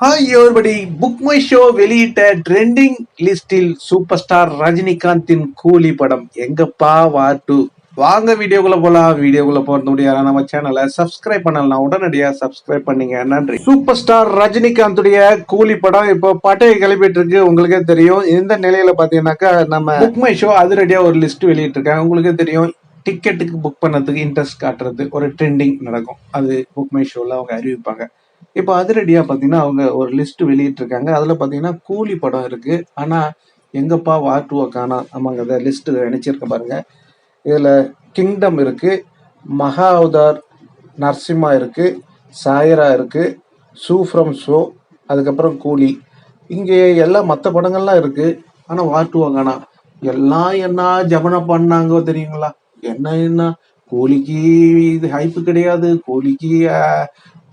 Hi everybody book my show வெளியிட்ட trending லிஸ்டில் super star ரஜினிகாந்தின் கூலி படம். எங்கப்பா வாட்டு வாங்க வீடியோக்குள்ள போலாம். வீடியோக்குள்ள போறது முடியாது நம்ம சேனலை சப்ஸ்கிரைப் பண்ணலாம் உடனடியா சப்ஸ்கிரைப் பண்ணீங்க. நன்றி. சூப்பர் ஸ்டார் ரஜினிகாந்துடைய கூலி படம் இப்போ பட்டையை கிளப்பிட்டு இருக்கு உங்களுக்கே தெரியும். இந்த நிலையில பாத்தீங்கன்னாக்கா நம்ம புக் மை ஷோ அதிரடியா ஒரு லிஸ்ட் வெளியிட்டு இருக்கேன் உங்களுக்கே தெரியும். டிக்கெட்டுக்கு புக் பண்ணதுக்கு இன்ட்ரெஸ்ட் காட்டுறது ஒரு ட்ரெண்டிங் நடக்கும். அது புக் மை ஷோல அவங்க அறிவிப்பாங்க. இப்போ அதிரடியா பார்த்தீங்கன்னா அவங்க ஒரு லிஸ்ட் வெளியிட்டிருக்காங்க. அதுல பாத்தீங்கன்னா கூலி படம் இருக்கு. ஆனா எங்கப்பா வாட்டுவ காணா ஆமாங்க அந்த லிஸ்ட் நினைச்சிருக்க பாருங்க. இதுல கிங்டம் இருக்கு மகா அவதார் நரசிம்மா இருக்கு சாயரா இருக்கு சூ ஃப்ரம் ஷோ அதுக்கப்புறம் கூலி. இங்கே எல்லாம் மற்ற படங்கள்லாம் இருக்கு. ஆனால் வாட்டுவ காணா. எல்லாம் என்ன ஜபனம் பண்ணாங்கோ தெரியுங்களா? என்ன என்ன கூலிக்கு இது ஹைப்பு கிடையாது. கூலிக்கு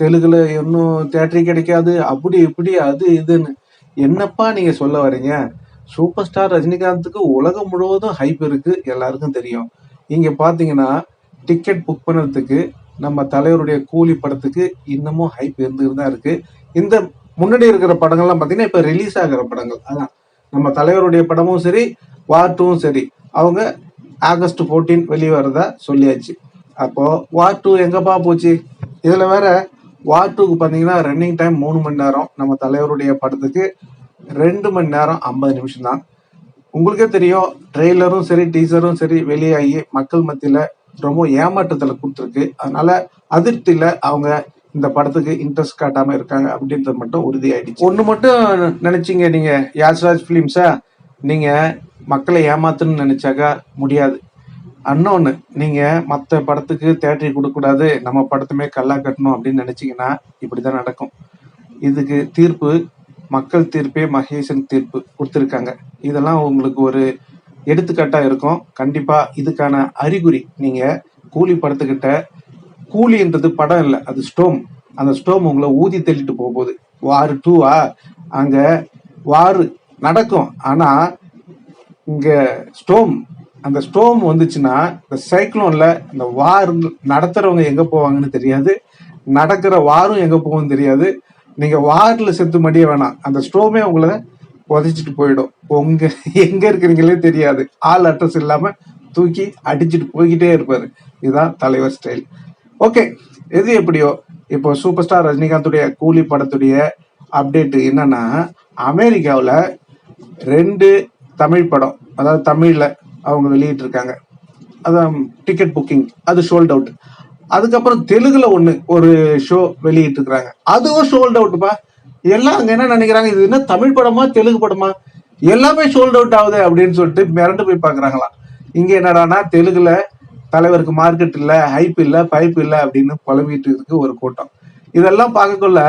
தெலுங்குல இன்னும் தேட்டரி கிடைக்காது. அப்படி இப்படி அது இதுன்னு. என்னப்பா நீங்க சொல்ல வரீங்க? சூப்பர் ஸ்டார் ரஜினிகாந்துக்கு உலகம் முழுவதும் ஹைப் இருக்கு. எல்லாருக்கும் தெரியும். இங்க பாத்தீங்கன்னா டிக்கெட் புக் பண்ணுறதுக்கு நம்ம தலைவருடைய கூலி படத்துக்கு இன்னமும் ஹைப் இருந்துகிட்டு தான் இருக்கு. இந்த முன்னாடி இருக்கிற படங்கள்லாம் பாத்தீங்கன்னா இப்ப ரிலீஸ் ஆகிற படங்கள். அதான். நம்ம தலைவருடைய படமும் சரி வார்ட்டும் சரி. அவங்க ஆகஸ்ட் ஃபோர்டீன் வெளிவரதா சொல்லியாச்சு. அப்போ வார் டூ எங்கப்பா போச்சு? இதுல வேற வார் டூக்கு பாத்தீங்கன்னா ரன்னிங் டைம் மூணு மணி நேரம். நம்ம தலைவருடைய படத்துக்கு ரெண்டு மணி நேரம் ஐம்பது நிமிஷம் தான். உங்களுக்கே தெரியும் ட்ரெய்லரும் சரி டீசரும் சரி வெளியாகி மக்கள் மத்தியில ரொம்ப ஏமாற்றத்துல கொடுத்துருக்கு. அதனால அதிருப்தியில அவங்க இந்த படத்துக்கு இன்ட்ரெஸ்ட் காட்டாம இருக்காங்க அப்படின்றது மட்டும் உறுதியாயிடுச்சு. ஒன்று மட்டும் நினைச்சீங்க நீங்க யாஸ்ராஜ் பிலிம்ஸா நீங்க மக்களை ஏமாத்துன்னு நினைச்சாக்கா முடியாது. அன்னொன்று நீங்கள் மற்ற படத்துக்கு தேட்டரி கொடுக்கக்கூடாது நம்ம படத்துமே கல்லா கட்டணும் அப்படின்னு நினச்சீங்கன்னால் இப்படி தான் நடக்கும். இதுக்கு தீர்ப்பு மக்கள் தீர்ப்பே மகேசன் தீர்ப்பு கொடுத்துருக்காங்க. இதெல்லாம் உங்களுக்கு ஒரு எடுத்துக்காட்டாக இருக்கும். கண்டிப்பாக இதுக்கான அறிகுறி நீங்கள் கூலி படத்துக்கிட்ட கூலின்றது படம் இல்லை அது ஸ்டோம். அந்த ஸ்டோம் உங்களை ஊதி தள்ளிட்டு போகுது. வார் டூவா அங்கே வார் நடக்கும். ஆனால் இங்க ஸ்டோம் அந்த ஸ்டோம் வந்துச்சுன்னா இந்த சைக்ளோன்ல இந்த வார் நடத்துறவங்க எங்க போவாங்கன்னு தெரியாது. நடக்கிற வாரும் எங்க போகும்னு தெரியாது. நீங்க வார்ல செத்து மடிய வேணாம். அந்த ஸ்டோமே உங்களை புதைச்சிட்டு போயிடும். உங்க எங்க இருக்கிறீங்களே தெரியாது. ஆள் அட்ரஸ் இல்லாம தூக்கி அடிச்சுட்டு போய்கிட்டே இருப்பாரு. இதுதான் தலைவர் ஸ்டைல் ஓகே எது எப்படியோ? இப்போ சூப்பர் ஸ்டார் ரஜினிகாந்துடைய கூலி படத்துடைய அப்டேட் என்னன்னா அமெரிக்காவில் ரெண்டு தமிழ் படம் அதாவது தமிழ்ல அவங்க வெளியிட்டு இருக்காங்க அதான் டிக்கெட் புக்கிங் அது ஷோல்ட் அவுட் அதுக்கப்புறம் தெலுங்குல ஒண்ணு ஒரு ஷோ வெளியிட்டிருக்கிறாங்க. அதுவும் ஷோல்ட் அவுட்பா எல்லாம் அங்க என்ன நினைக்கிறாங்க? இது என்ன தமிழ் படமா தெலுங்கு படமா? எல்லாமே ஷோல்ட் அவுட் ஆகுது அப்படின்னு சொல்லிட்டு மிரண்டு போய் பாக்குறாங்களாம் இங்க என்னடான்னா தெலுங்குல தலைவருக்கு மார்க்கெட் இல்ல ஹைப் இல்ல பைப் இல்ல அப்படின்னு புலம்பிட்டு இருக்கு ஒரு கூட்டம். இதெல்லாம் பார்க்கக்குள்ள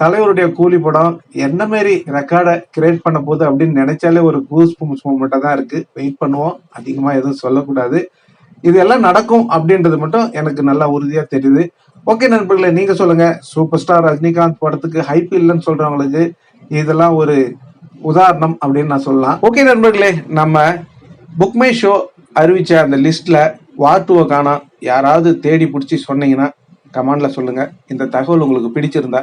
தலைவருடைய கூலி படம் என்ன மாரி ரெக்கார்டை கிரியேட் பண்ண போகுது அப்படின்னு நினைச்சாலே ஒரு கூஸ் மூமெண்ட்டாக தான் இருக்கு. வெயிட் பண்ணுவோம். அதிகமாக எதுவும் சொல்லக்கூடாது. இது எல்லாம் நடக்கும் அப்படின்றது மட்டும் எனக்கு நல்லா உறுதியாக தெரியுது. ஓகே நண்பர்களே நீங்க சொல்லுங்க. சூப்பர் ஸ்டார் ரஜினிகாந்த் படத்துக்கு ஹைப் இல்லைன்னு சொல்றவங்களுக்கு இதெல்லாம் ஒரு உதாரணம் அப்படின்னு நான் சொல்லலாம். ஓகே நண்பர்களே நம்ம புக்மை ஷோ அறிவிச்ச அந்த லிஸ்ட்ல வாட்டுவை காணா யாராவது தேடி பிடிச்சி சொன்னீங்கன்னா கமெண்ட்ல சொல்லுங்க. இந்த தகவல் உங்களுக்கு பிடிச்சிருந்தா